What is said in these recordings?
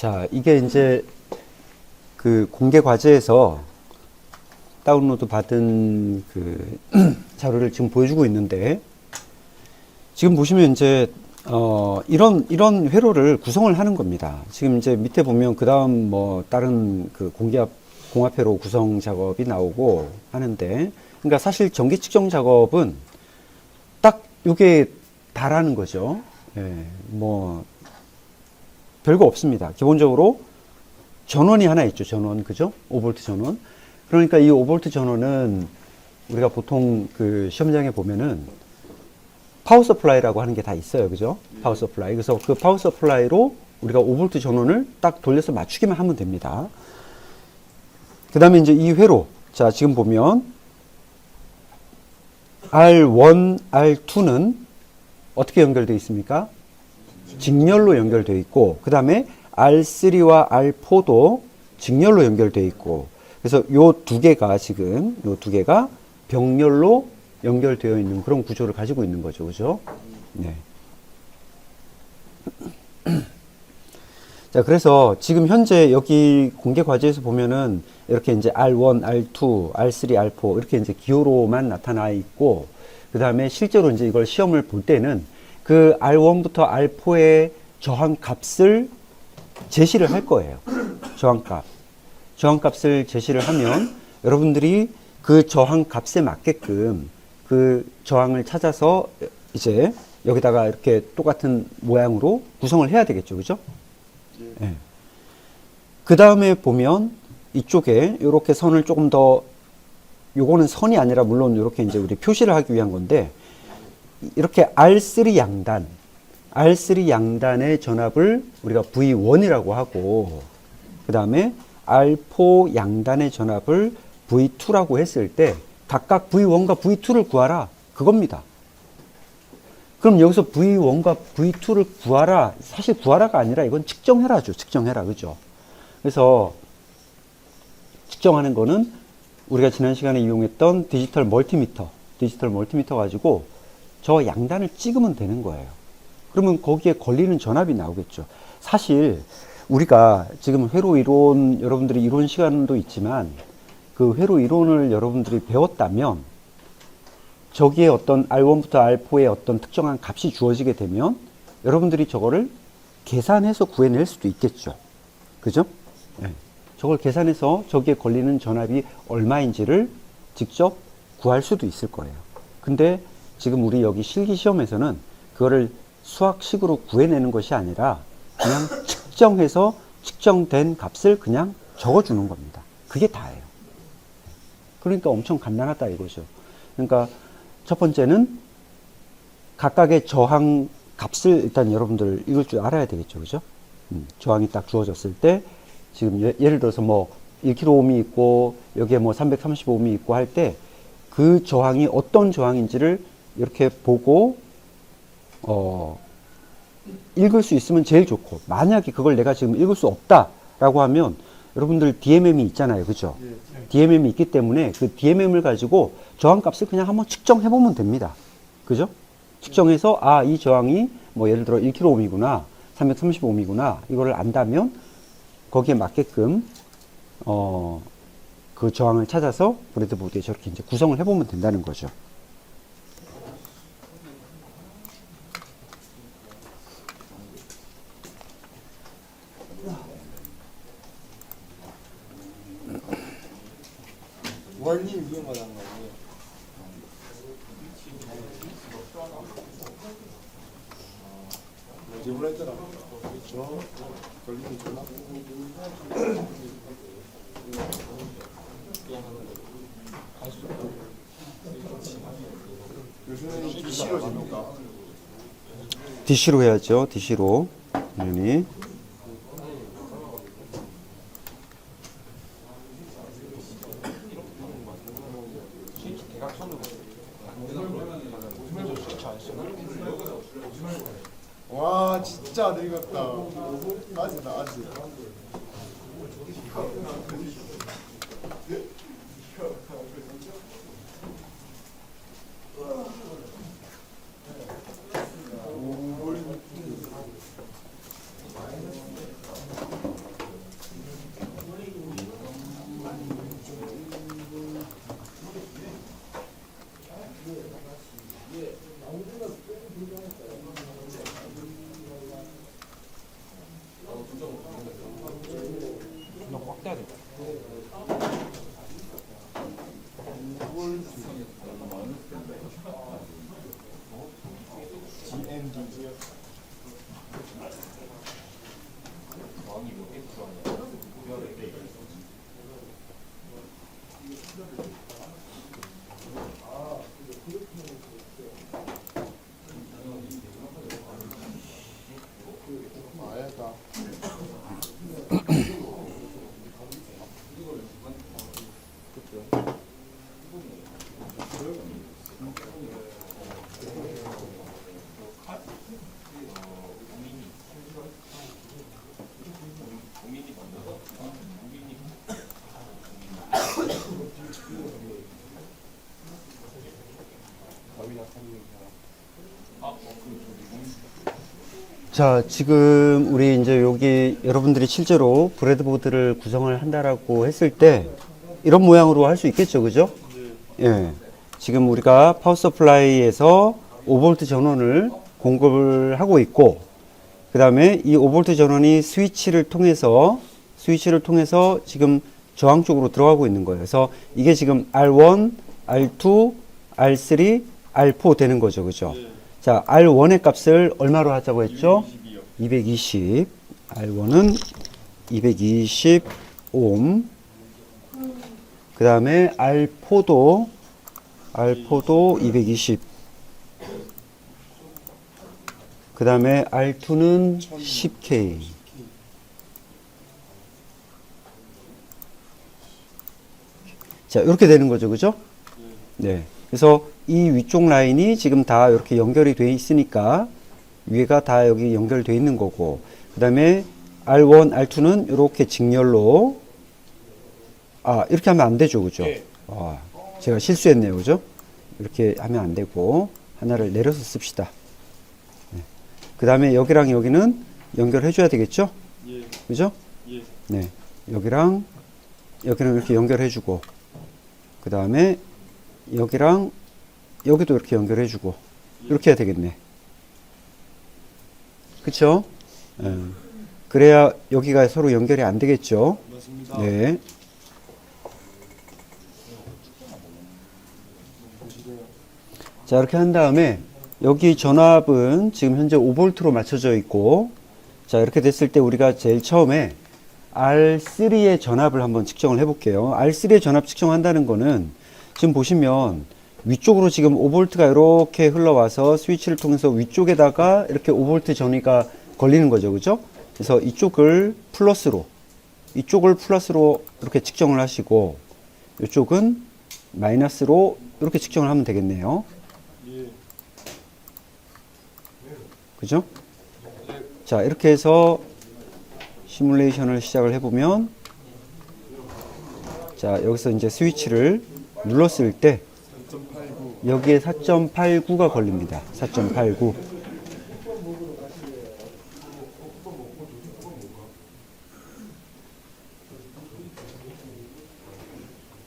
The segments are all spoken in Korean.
자, 이게 이제 그 공개 과제에서 다운로드 받은 그 자료를 지금 보여주고 있는데 지금 보시면 이제 어 이런 이런 회로를 구성을 하는 겁니다. 지금 이제 밑에 보면 그 다음 뭐 다른 그 공기압 공합 회로 구성 작업이 나오고 하는데 그러니까 사실 전기 측정 작업은 딱 요게 다라는 거죠. 예, 뭐 별거 없습니다. 기본적으로 전원이 하나 있죠. 전원 그죠? 5볼트 전원. 그러니까 이 5볼트 전원은 우리가 보통 그 시험장에 보면은 파워 서플라이라고 하는 게 다 있어요. 그죠? 파워 서플라이. 그래서 그 파워 서플라이로 우리가 5볼트 전원을 딱 돌려서 맞추기만 하면 됩니다. 그 다음에 이제 이 회로. 자, 지금 보면 R1, R2는 어떻게 연결되어 있습니까? 직렬로 연결되어 있고, 그 다음에 R3와 R4도 직렬로 연결되어 있고, 그래서 요 두 개가 지금, 요 두 개가 병렬로 연결되어 있는 그런 구조를 가지고 있는 거죠. 그죠? 네. 자, 그래서 지금 현재 여기 공개 과제에서 보면은 이렇게 이제 R1, R2, R3, R4 이렇게 이제 기호로만 나타나 있고, 그 다음에 실제로 이제 이걸 시험을 볼 때는 그 R1부터 R4의 저항 값을 제시를 할 거예요. 저항 값. 저항 값을 제시를 하면 여러분들이 그 저항 값에 맞게끔 그 저항을 찾아서 이제 여기다가 이렇게 똑같은 모양으로 구성을 해야 되겠죠. 그죠? 예. 그 다음에 보면 이쪽에 이렇게 선을 조금 더 요거는 선이 아니라 물론 이렇게 이제 우리 표시를 하기 위한 건데 이렇게 R3 양단 R3 양단의 전압을 우리가 V1이라고 하고 그 다음에 R4 양단의 전압을 V2라고 했을 때 각각 V1과 V2를 구하라 그겁니다. 그럼 여기서 V1과 V2를 구하라 사실 구하라가 아니라 이건 측정해라죠. 측정해라 그죠? 그래서 측정하는 거는 우리가 지난 시간에 이용했던 디지털 멀티미터 디지털 멀티미터 가지고 저 양단을 찍으면 되는 거예요. 그러면 거기에 걸리는 전압이 나오겠죠. 사실 우리가 지금 회로 이론 여러분들이 이론 시간도 있지만 그 회로 이론을 여러분들이 배웠다면 저기에 어떤 R1부터 R4의 어떤 특정한 값이 주어지게 되면 여러분들이 저거를 계산해서 구해낼 수도 있겠죠. 그죠? 네. 저걸 계산해서 저기에 걸리는 전압이 얼마인지를 직접 구할 수도 있을 거예요. 근데 지금 우리 여기 실기 시험에서는 그거를 수학식으로 구해내는 것이 아니라 그냥 측정해서 측정된 값을 그냥 적어주는 겁니다. 그게 다예요. 그러니까 엄청 간단하다 이거죠. 그러니까 첫 번째는 각각의 저항 값을 일단 여러분들 읽을 줄 알아야 되겠죠. 그죠? 음, 저항이 딱 주어졌을 때 지금 예, 를 들어서 뭐 1kΩ이 있고 여기에 뭐 335ohm이 있고 할 때 그 저항이 어떤 저항인지를 이렇게 보고 어 읽을 수 있으면 제일 좋고 만약에 그걸 내가 지금 읽을 수 없다라고 하면 여러분들 DMM이 있잖아요. 그죠? DMM이 있기 때문에 그 DMM을 가지고 저항 값을 그냥 한번 측정해 보면 됩니다. 그죠? 측정해서 아, 이 저항이 뭐 예를 들어 1kΩ이구나. 335ohm이구나. 이거를 안다면 거기에 맞게끔 어, 그 저항을 찾아서 브레드보드에 저렇게 이제 구성을 해보면 된다는 거죠. 원님 위험하다는. 저 DC로 됩니까? DC로 해야죠. DC로. 당연히. 와 진짜 늙었다. 아직다 아직. 자, 지금 우리 이제 여기 여러분들이 실제로 브레드보드를 구성을 한다라고 했을 때 이런 모양으로 할 수 있겠죠, 그죠? 예. 지금 우리가 파워 서플라이에서 5V 전원을 공급을 하고 있고, 그 다음에 이 5V 전원이 스위치를 통해서, 스위치를 통해서 지금 저항 쪽으로 들어가고 있는 거예요. 그래서 이게 지금 R1, R2, R3, R4 되는 거죠, 그죠? 자, R1의 값을 얼마로 하자고 했죠? 220. R1은 220 오hm. 그 다음에 R4도, R4도 220. 그 다음에 R2는 10K. 자, 이렇게 되는 거죠. 그죠? 네. 그래서 이 위쪽 라인이 지금 다 이렇게 연결이 돼 있으니까 위에가 다 여기 연결돼 있는 거고 그 다음에 R1, R2는 이렇게 직렬로 아 이렇게 하면 안 되죠 그죠? 네. 아, 제가 실수했네요 그죠? 이렇게 하면 안 되고 하나를 내려서 씁시다. 네. 그 다음에 여기랑 여기는 연결해 줘야 되겠죠? 예, 그죠? 예. 네. 여기랑 여기랑 이렇게 연결해 주고 그 다음에 여기랑 여기도 이렇게 연결해 주고 이렇게 해야 되겠네. 그쵸? 예. 그래야 여기가 서로 연결이 안 되겠죠. 네. 자 이렇게 한 다음에 여기 전압은 지금 현재 5V로 맞춰져 있고 자 이렇게 됐을 때 우리가 제일 처음에 R3의 전압을 한번 측정을 해 볼게요. R3의 전압 측정한다는 거는 지금 보시면 위쪽으로 지금 5V가 이렇게 흘러와서 스위치를 통해서 위쪽에다가 이렇게 5V 전위가 걸리는 거죠 그죠 그래서 이쪽을 플러스로 이쪽을 플러스로 이렇게 측정을 하시고 이쪽은 마이너스로 이렇게 측정을 하면 되겠네요 예. 그죠? 자, 이렇게 해서 시뮬레이션을 시작을 해보면, 자, 여기서 이제 스위치를 눌렀을 때, 3.89 여기에 4.89가 걸립니다. 4.89.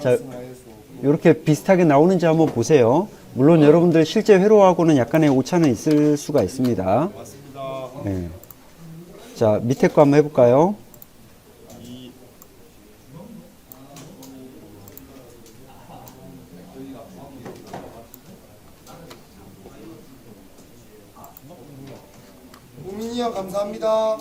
자, 이렇게 비슷하게 나오는지 한번 보세요. 물론 여러분들 실제 회로하고는 약간의 오차는 있을 수가 있습니다. 네. 자, 밑에 거 한번 해볼까요? 이 우민이 형 감사합니다.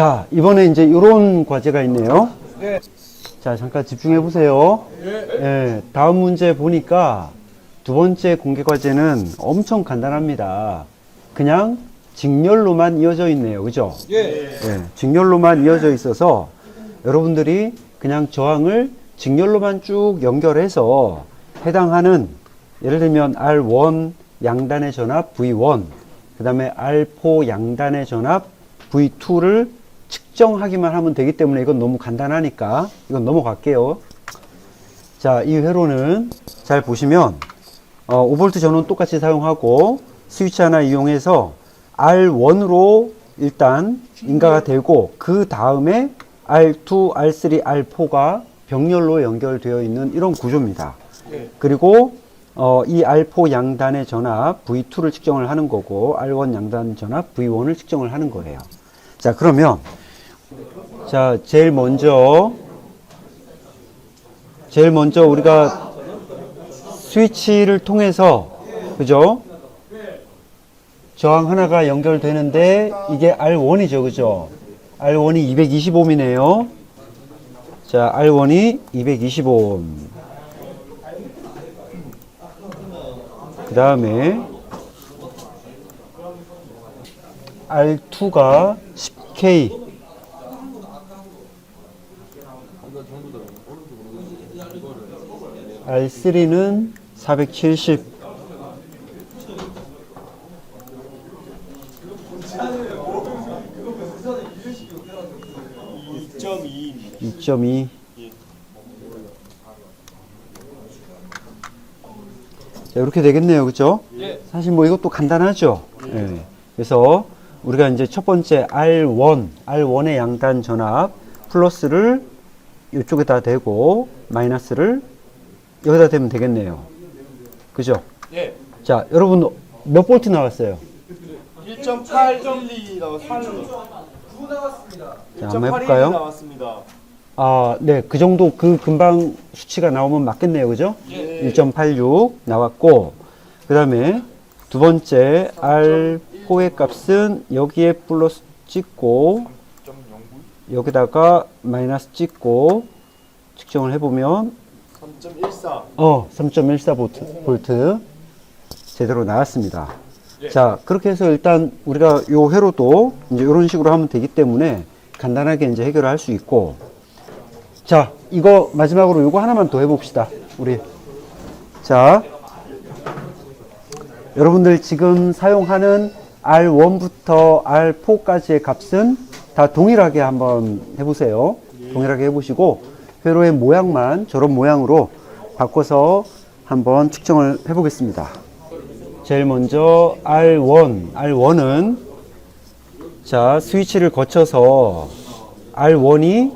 자, 이번에 이제 이런 과제가 있네요. 네. 자, 잠깐 집중해 보세요. 예, 다음 문제 보니까 두 번째 공개 과제는 엄청 간단합니다. 그냥 직렬로만 이어져 있네요. 그죠? 예. 예, 직렬로만 이어져 있어서 여러분들이 그냥 저항을 직렬로만 쭉 연결해서 해당하는 예를 들면 R1 양단의 전압 V1, 그 다음에 R4 양단의 전압 V2를 측정하기만 하면 되기 때문에 이건 너무 간단하니까 이건 넘어갈게요. 자, 이 회로는 잘 보시면 어, 5V 전원 똑같이 사용하고 스위치 하나 이용해서 R1으로 일단 인가가 되고 그 다음에 R2, R3, R4가 병렬로 연결되어 있는 이런 구조입니다. 예. 그리고 어, 이 R4 양단의 전압 V2를 측정을 하는 거고 R1 양단 전압 V1을 측정을 하는 거예요. 자, 그러면 자, 제일 먼저 제일 먼저 우리가 스위치를 통해서 그죠? 저항 하나가 연결되는데 이게 R1이죠. 그죠? R1이 225옴이네요. 자, R1이 225옴. 그 다음에 R2가 10K. R3는 470. 이점 이입니다 2.2. 자, 이렇게 되겠네요. 그죠? 예. 사실 뭐 이것도 간단하죠. 예. 그래서 우리가 이제 첫 번째 R1, R1의 양단 전압 플러스를 이쪽에다 대고 마이너스를 여기다 대면 되겠네요. 그죠? 예. 자, 여러분 몇 볼트 나왔어요? 1.812 나왔습니다. 자, 한번 해볼까요? 나왔습니다. 아, 네. 그 정도 그 금방 수치가 나오면 맞겠네요. 그죠? 예. 1.86 나왔고 그다음에 두 번째 R4의 값은 여기에 플러스 찍고 여기다가 마이너스 찍고 측정을 해보면 3.14. 어 3.14 볼트, 볼트 제대로 나왔습니다. 자 그렇게 해서 일단 우리가 요 회로도 이제 이런 식으로 하면 되기 때문에 간단하게 이제 해결을 할 수 있고 자 이거 마지막으로 요거 하나만 더 해봅시다 우리 자 여러분들 지금 사용하는 R1부터 R4까지의 값은 다 동일하게 한번 해보세요. 동일하게 해보시고 회로의 모양만 저런 모양으로 바꿔서 한번 측정을 해보겠습니다. 제일 먼저 R1, R1은 자 스위치를 거쳐서 R1이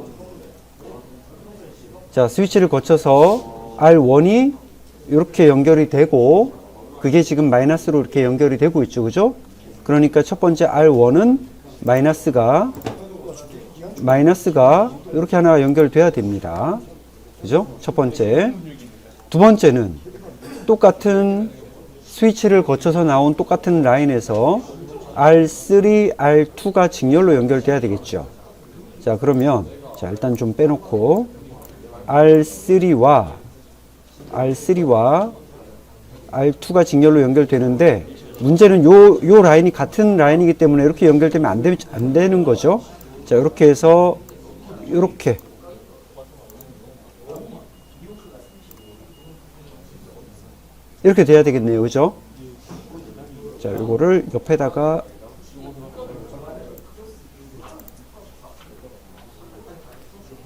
자 스위치를 거쳐서 R1이 이렇게 연결이 되고 그게 지금 마이너스로 이렇게 연결이 되고 있죠. 그죠? 그러니까 첫 번째 R1은 마이너스가 마이너스가 이렇게 하나 연결돼야 됩니다. 그죠? 첫 번째. 두 번째는 똑같은 스위치를 거쳐서 나온 똑같은 라인에서 R3, R2가 직렬로 연결돼야 되겠죠. 자 그러면 자 일단 좀 빼놓고 R3와 R3와 R2가 직렬로 연결되는데 문제는 요, 요 라인이 같은 라인이기 때문에 이렇게 연결되면 안, 되, 안 되는 거죠. 자, 이렇게 해서 이렇게 이렇게 돼야 되겠네요. 그죠? 자, 요거를 옆에다가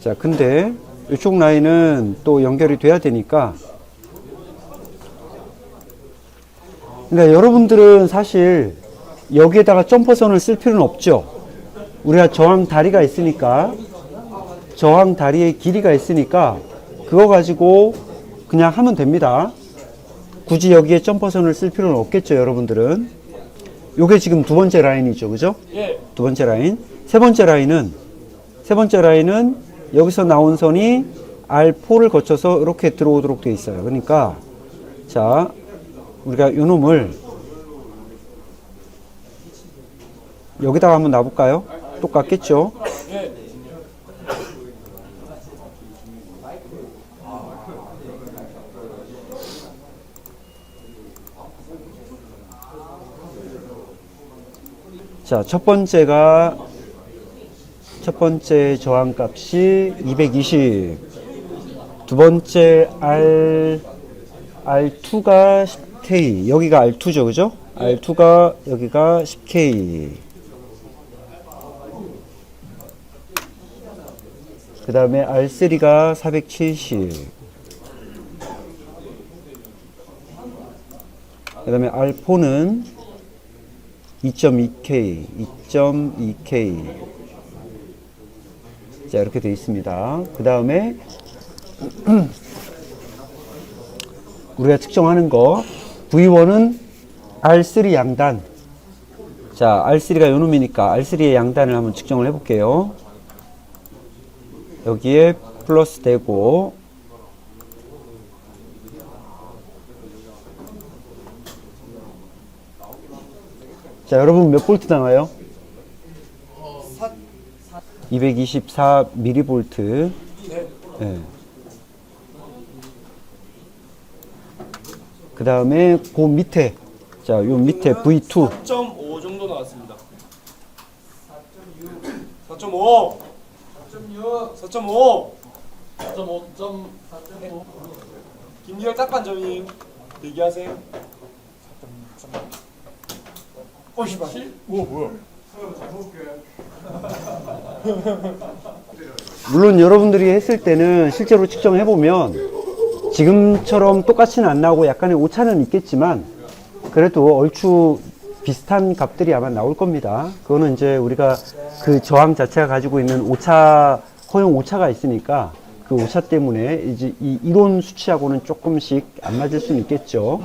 자, 근데 이쪽 라인은 또 연결이 돼야 되니까 그러니까 여러분들은 사실 여기에다가 점퍼선을 쓸 필요는 없죠. 우리가 저항 다리가 있으니까 저항 다리의 길이가 있으니까 그거 가지고 그냥 하면 됩니다. 굳이 여기에 점퍼선을 쓸 필요는 없겠죠, 여러분들은. 요게 지금 두 번째 라인이죠, 그죠? 예. 두 번째 라인. 세 번째 라인은 세 번째 라인은 여기서 나온 선이 R4를 거쳐서 이렇게 들어오도록 되어 있어요. 그러니까 자, 우리가 요 놈을 여기다가 한번 놔볼까요? 똑같겠죠? 자, 첫 번째가 첫 번째 저항 값이 220. 두 번째 R R2가 10K. 여기가 R2죠. 그죠? R2가 여기가 10K. 그 다음에 R3가 470. 그 다음에 R4는 2.2K, 2.2K. 자, 이렇게 되어 있습니다. 그 다음에, 우리가 측정하는 거, V1은 R3 양단. 자, R3가 요 놈이니까 R3의 양단을 한번 측정을 해볼게요. 여기에 플러스 되고 자 여러분 몇 볼트 나와요? 224 미리볼트 네. 그 다음에 그 밑에 자 요 밑에 V2 4.5 정도 나왔습니다 4.5 4.6. 4.5. 4.5. 김기열 딱반점이 대기하세요. 4.3. 어이씨, 7? 오, 뭐야? 물론 여러분들이 했을 때는 실제로 측정해 보면 지금처럼 똑같이는 안 나오고 약간의 오차는 있겠지만 그래도 얼추 비슷한 값들이 아마 나올 겁니다. 그거는 이제 우리가 그 저항 자체가 가지고 있는 오차 허용 오차가 있으니까 그 오차 때문에 이제 이 이론 수치하고는 조금씩 안 맞을 수는 있겠죠.